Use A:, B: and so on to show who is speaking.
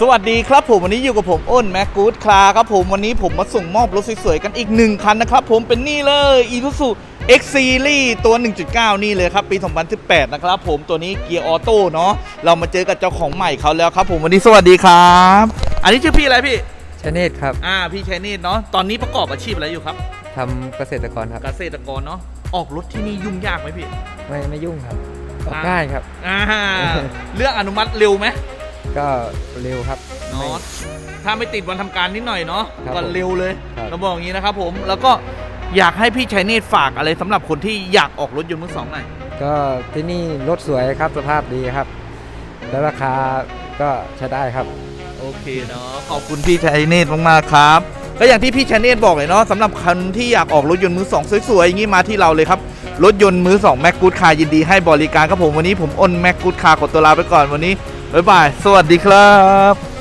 A: สวัสดีครับผมวันนี้อยู่กับผมอ้นแม็กกูดคลาครับผมวันนี้ผมมาส่งมอบรถสวยๆกันอีกหนึ่งคันนะครับผมเป็นนี่เลย i s u z u X Series ตัว 1.9 นี่เลยครับ ปี 2018 นะครับผมตัวนี้เกียร์ออโต้เนาะเรามาเจอกับเจ้าของใหม่เขาแล้วครับผมวันนี้สวัสดีครับ อันนี้ชื่อพี่อะไรพี่
B: ชเนตครับ
A: อ่าพี่ชัยนิดเนาะตอนนี้ประกอบอาชีพอะไรอยู่ครับ
B: ทำเกษตรกรครับ
A: เกษตรกรเนาะออกรถที่นี่ยุ่งยากไหมพี่
B: ไม่ไม่ยุ่งครับออก
A: อ่า
B: ง่ายครับ
A: อ่าเรื่องอนุมัติเร็วไหม
B: ก็เร็วครับ
A: เนาะถ้าไม่ติดวันทำการนิดหน่อยเนาะ
B: ครับ
A: ก็เร็วเลย
B: ครับ
A: เราบอกอย่างนี้นะครับผมแล้วก็อยากให้พี่ชัยเนตฝากอะไรสำหรับคนที่อยากออกรถยนต์มือสองหน่อย
B: ก็ที่นี่รถสวยครับสภาพดีครับ แล้วราคาก็ใช้ได้ครับ
A: โอเคเนาะขอบคุณพี่ชัยเนตมากๆครับก็อย่างที่พี่ชัยเนตบอกเลยเนาะสำหรับคนที่อยากออกรถยนต์มือสองสวยๆอย่างนี้มาที่เราเลยครับรถยนต์มือสองแม็กกูดคายินดีให้บริการครับผมวันนี้ผมอ้นแม็กกูดคาขอตัวลาไปก่อนวันนี้ บ๊ายบาย สวัสดีครับ